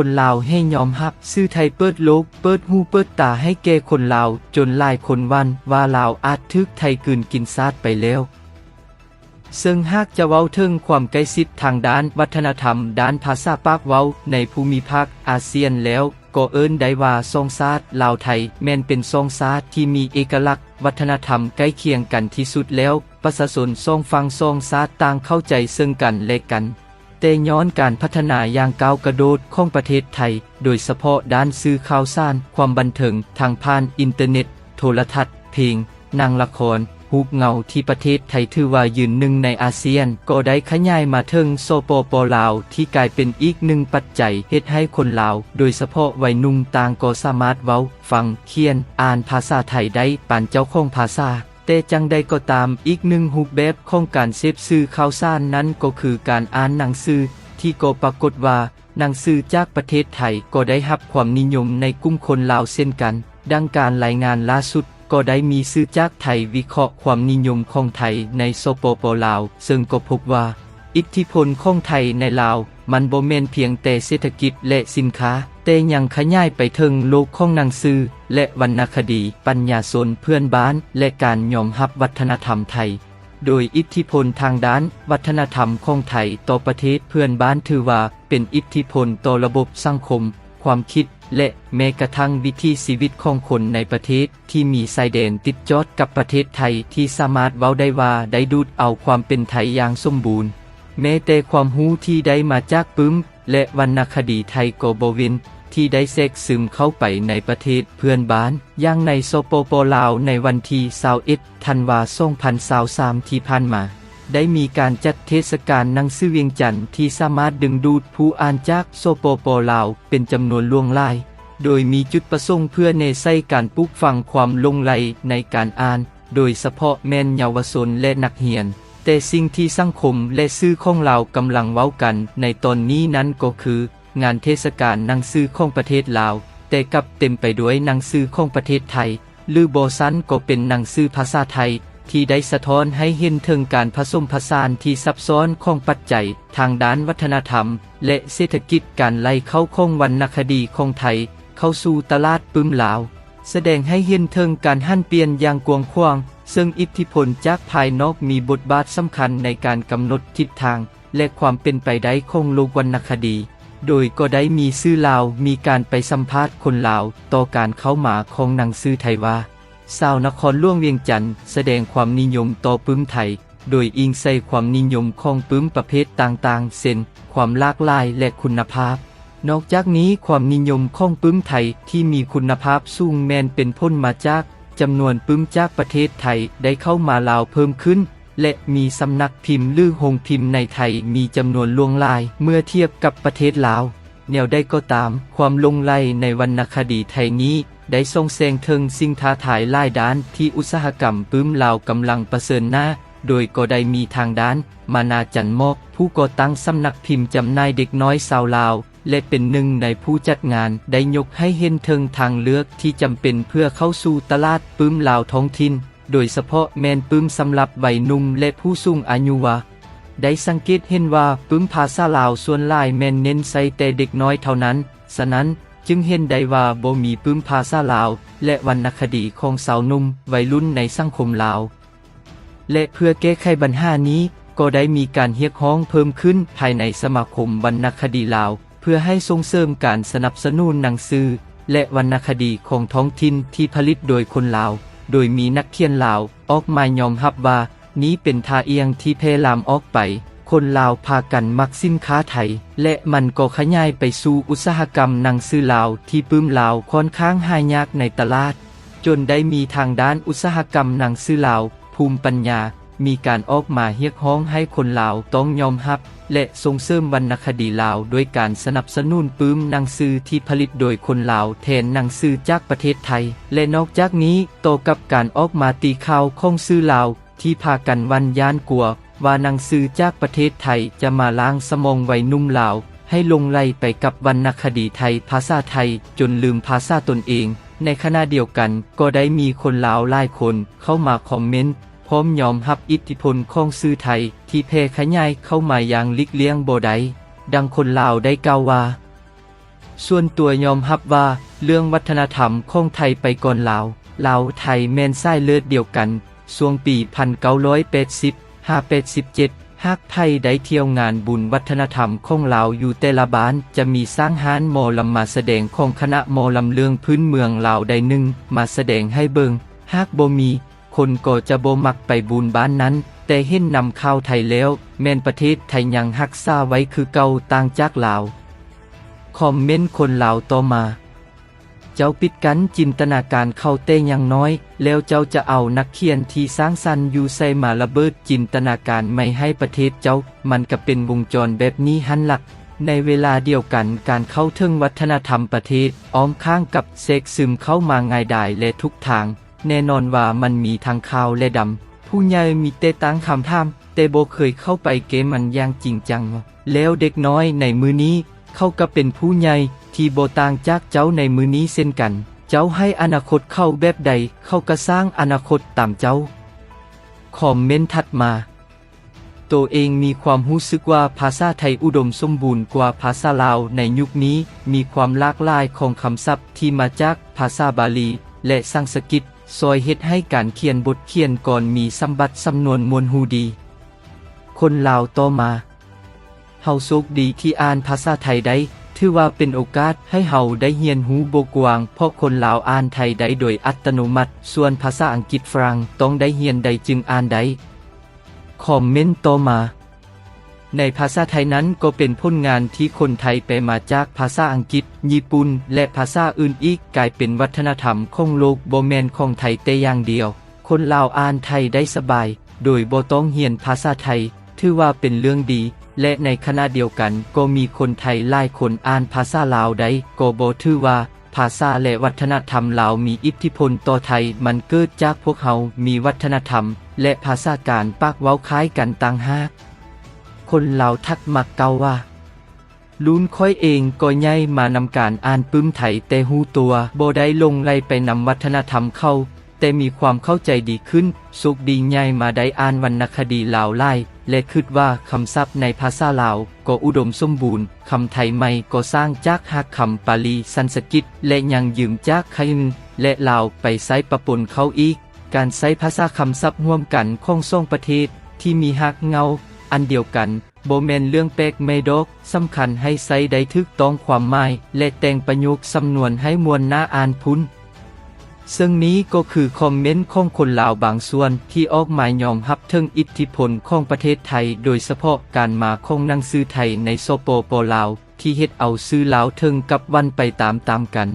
คนลาวให้ยอมรับ ซื่อไทยเปิดโลก เปิดหูเปิดตาให้แก่คนลาว จนลายคนวันว่าลาวอาจทึกไทยกลืนกินซาดไปแล้วซึ่งหากจะเว้าถึงความใกล้ชิดทางด้านวัฒนธรรม ด้านภาษาปากเว้าในภูมิภาคอาเซียนแล้ว ก็เอิ้นได้ว่าทรงชาติลาวไทย แม่นเป็นทรงชาติที่มีเอกลักษณ์ วัฒนธรรมใกล้เคียงกันที่สุดแล้ว ประชาชนทรงฟังทรงชาติต่างเข้าใจซึ่งกันและกัน แต่ย้อนการพัฒนาอย่างก้าวกระโดดของประเทศไทย โดยเฉพาะด้านสื่อข่าวสารความบันเทิงทางผ่านอินเทอร์เน็ต โทรทัศน์ เพลง นางละครฮูปเงาที่ประเทศไทยถือว่ายืนหนึ่งในอาเซียน ก็ได้ขยายมาถึงโซโปโปลาว ที่กลายเป็นอีกหนึ่งปัจจัยเฮ็ดให้คนลาว โดยเฉพาะวัยนุ่มต่างก็สามารถเว้า ฟัง เขียน อ่านภาษาไทยได้ปานเจ้าของภาษา แต่จังใดก็ตามอีกหนึ่งรูปแบบของการเสพสื่อข่าวสารนั้นก็คือการอ่านหนังสือที่ก็ปรากฏว่าหนังสือจากประเทศไทยก็ได้รับความนิยมในกลุ่มคนลาวเช่นกัน ดังการรายงานล่าสุดก็ได้มีสื่อจากไทยวิเคราะห์ความนิยมของไทยในโซโปโปลาว ซึ่งก็พบว่า อิทธิพลของไทยในลาว มันบ่แม่นเพียงแต่เศรษฐกิจและสินค้า แต่ยังขยายไปถึงโลกของหนังสือ และวรรณคดี ปัญญาชนเพื่อนบ้าน และการยอมรับวัฒนธรรมไทย โดยอิทธิพลทางด้านวัฒนธรรมของไทยต่อประเทศเพื่อนบ้านถือว่าเป็นอิทธิพลต่อระบบสังคม ความคิดและแม้กระทั่งวิถีชีวิตของคนในประเทศที่มีชายแดนติดจอดกับประเทศไทยที่สามารถเว้าได้ว่าได้ดูดเอาความเป็นไทยอย่างสมบูรณ์ แม้แต่ความรู้ที่ได้มาจากปึ้ม และวรรณคดีไทยโกโบวิน ที่ได้แทรกซึมเข้าไปในประเทศเพื่อนบ้านอย่างในโซโปโปลาวในวันที่21ธันวาคม2023ที่ผ่านมาได้มีการจัดเทศกาลหนังสือเวียงจันทร์ที่สามารถดึงดูดผู้อ่านจากโซโปโปลาวเป็นจำนวนล่วงลาย โดยมีจุดประสงค์เพื่อเนใส่การปลูกฝังความลงไหลในการอ่าน โดยเฉพาะแม่นเยาวชนและนักเรียน แต่สิ่งที่สังคมและสื่อของเรากำลังเว้ากัน ในตอนนี้นั้นก็คือ งานเทศกาลนังสือของประเทศลาว แต่กับเต็มไปด้วยนังสือของประเทศไทย หรือโบซันก็เป็นนังสือภาษาไทย ที่ได้สะท้อนให้เห็นถึงการผสมผสานที่ซับซ้อนของปัจจัย ทางด้านวัฒนธรรม และเศรษฐกิจการไล่เข้าของวรรณคดีของไทย เข้าสู่ตลาดปึ้มลาว แสดงให้เห็นถึงการหั่นเปลี่ยนอย่างกว้างขวาง ซึ่งอิทธิพลจากภายนอกมีบทบาทสำคัญในการกำหนดทิศทาง และความเป็นไปได้ของโลกวรรณคดี โดยก็ได้มีซื่อลาวมีการไปสัมภาษณ์คนลาว ต่อการเข้ามาของหนังสือไทยว่าสาวนครล่วงเวียงจันทร์แสดงความนิยมต่อปึ้มไทย โดยอิงใส่ความนิยมของปึ้มประเภทต่างๆเช่นความหลากหลายและคุณภาพ นอกจากนี้ความนิยมของปึ้มไทยที่มีคุณภาพสูงแมนเป็นพ้นมาจาก จำนวนปึ้มจากประเทศไทยได้เข้ามาลาวเพิ่มขึ้น และมีสำนักพิมพ์หรือโรงพิมพ์ในไทยมีจำนวนลวงลายเมื่อเทียบกับประเทศลาว แนวได้ก็ตามความลงไลในวรรณคดีไทยนี้ได้ส่งแสงถึงสิ่งท้าทายหลายด้านที่อุตสาหกรรมปึ้มลาวกำลังประเสริญหน้า โดยก็ได้มีทางด้าน มานาจันมอก ผู้ก่อตั้งสำนักพิมพ์จำนายเด็กน้อยสาวลาว และเป็นหนึ่งในผู้จัดงานได้ยกให้เห็นถึงทางเลือกที่จำเป็นเพื่อเข้าสู่ตลาดปึ้มลาวท้องถิ่น โดยเฉพาะแมนปึ้มสำหรับวัยหนุ่มและผู้สูงอายุวะได้สังเกตเห็นว่าปึ้มภาษาลาวส่วนหลายแมนเน้นใส่แต่เด็กน้อยเท่านั้น ฉะนั้นจึงเห็นได้ว่าบ่มีปึ้มภาษาลาว และวรรณคดีของสาวนุ่มวัยรุ่นในสังคมลาว และเพื่อแก้ไขปัญหานี้ก็ได้มีการเรียกร้องเพิ่มขึ้นภายในสมาคมวรรณคดีลาว พื่อให้ส่งเสริมการสนับสนุนหนังสือ และวรรณคดีของท้องถิ่นที่ผลิตโดยคนลาว โดยมีนักเขียนลาวออกมายอมรับว่า นี้เป็นทาเอียงที่เพลามออกไป คนลาวพากันมักสินค้าไทย และมันก็ขยายไปสู่อุตสาหกรรมหนังสือลาวที่ปื้มลาวค่อนข้างหายากในตลาด จนได้มีทางด้านอุตสาหกรรมหนังสือลาว ภูมิปัญญา มีการออกมาเรียกร้องให้คนลาวต้องยอมรับและส่งเสริมวรรณคดีลาวด้วยการสนับสนุนปื้มหนังสือที่ผลิตโดยคนลาวแทนหนังสือจากประเทศไทย และนอกจากนี้โตกับการออกมาตีข่าวของซื้อลาวที่พากันวันยานกลัว ว่าหนังสือจากประเทศไทยจะมาล้างสมองไว้นุ่มลาว ให้ลงไหลไปกับวรรณคดีไทยภาษาไทยจนลืมภาษาตนเอง ในขณะเดียวกันก็ได้มีคนลาวหลายคนเข้ามาคอมเมนต์ พร้อมยอมรับอิทธิพลของสื่อไทยที่แพร่ขยายเข้ามาอย่างลิกเลี้ยงโบได้ดังคนลาวได้กล่าวว่า ส่วนตัวยอมรับว่าเรื่องวัฒนธรรมของไทยไปก่อนลาว ลาวไทยแม่นสายเลือดเดียวกันช่วงปี 1980 587 หากไทยได้เที่ยวงานบุญวัฒนธรรมของลาวอยู่แต่ละบ้านจะมีสร้างห้านมอลำมาแสดงของคณะมอลำเลื่องพื้นเมืองลาวใดหนึ่งมาแสดงให้เบิงหากบ่มี คนก็จะโบมักไปบุญบ้านนั้น แต่เห็นนำข้าวไทยแล้ว แม่นประเทศไทยยังรักษาไว้คือเก่าต่างจากลาว คอมเมนต์คนลาวต่อมา เจ้าปิดกันจินตนาการเข้าเต้ยังน้อย แล้วเจ้าจะเอานักเขียนที่สร้างสรรค์อยู่ใส่มาระเบิดจินตนาการไม่ให้ประเทศเจ้า มันก็เป็นวงจรแบบนี้หันหลักในเวลาเดียวกันการเข้าถึงวัฒนธรรมประเทศอ้อมข้างกับเซกซึมเข้ามาง่ายดายและทุกทาง แน่นอนว่ามันมีทางขาวและดำ ผู้ใหญ่มีแต่ตั้งคำถามแต่โบเคยเข้าไปเกมมันอย่างจริงจัง แล้วเด็กน้อยในมือนี้ เขาก็เป็นผู้ใหญ่ที่โบต่างจากเจ้าในมือนี้เช่นกัน เจ้าให้อนาคตเข้าแบบใด เขาก็สร้างอนาคตตามเจ้า คอมเมนต์ถัดมา ตัวเองมีความรู้สึกว่าภาษาไทยอุดมสมบูรณ์กว่าภาษาลาวในยุคนี้ มีความหลากหลายของคำศัพท์ที่มาจากภาษาบาลี และสังสกฤต ซอยเฮ็ดให้การเขียนบทเขียนก่อนมีสมบัติสำนวนมวลหูดี คนลาวต่อมา เฮาโชคดีที่อ่านภาษาไทยได้ ถือว่าเป็นโอกาสให้เฮาได้เรียนรู้โบกวาง เพราะคนลาวอ่านไทยได้โดยอัตโนมัติ ส่วนภาษาอังกฤษฝรั่งต้องได้เรียนได้จึงอ่านได้ คอมเมนต์ต่อมา ในภาษาไทยนั้นก็เป็นผลงานที่คนไทยไปมาจากภาษาอังกฤษ ญี่ปุ่น และภาษาอื่นอีกกลายเป็นวัฒนธรรมของโลกบ่แมนของไทยแต่อย่างเดียว คนลาวอ่านไทยได้สบาย โดยบ่ต้องเรียนภาษาไทย ถือว่าเป็นเรื่องดี และในขณะเดียวกันก็มีคนไทยหลายคนอ่านภาษาลาวได้ก็บ่ถือว่า ภาษาและวัฒนธรรมลาวมีอิทธิพลต่อไทยมันเกิดจากพวกเขามีวัฒนธรรม และภาษาการปากเว้าคล้ายกันต่างหาก คนลาวทักมักเกาว่าลุนค่อยเองก็ย่ายมานำการอ่านปึ้มไถแต่หูตัวโบได้ลงไลไปนำวัฒนธรรมเข้า แต่มีความเข้าใจดีขึ้น สุขดีใหญ่มาได้อ่านวรรณคดีลาวไล่ และคิดว่าคำศัพท์ในภาษาลาว ก็อุดมสมบูรณ์คำไทยใหม่ก็สร้างจากหักคำปาลีสันสกฤตและยังยืมจากคำและลาวไปใช้ประปนเข้าอีก การใช้ภาษาคำศัพท์ร่วมกันของสองประเทศที่มีหักเงา อันเดียวกันโบแมนเรื่องแปลกไม่ดกสำคัญให้ใส่ได้ทึกต้องความหมายและแต่งประโยคสำนวนให้มวลหน้าอ่านพุ้น ซึ่งนี้ก็คือคอมเมนต์ของคนลาวบางส่วนที่ออกหมายยอมรับถึงอิทธิพลของประเทศไทย โดยเฉพาะการมาของหนังสือไทยในโซโปโปลาว ที่เฮ็ดเอาซื้อลาวถึงกับวันไปตามตามๆกัน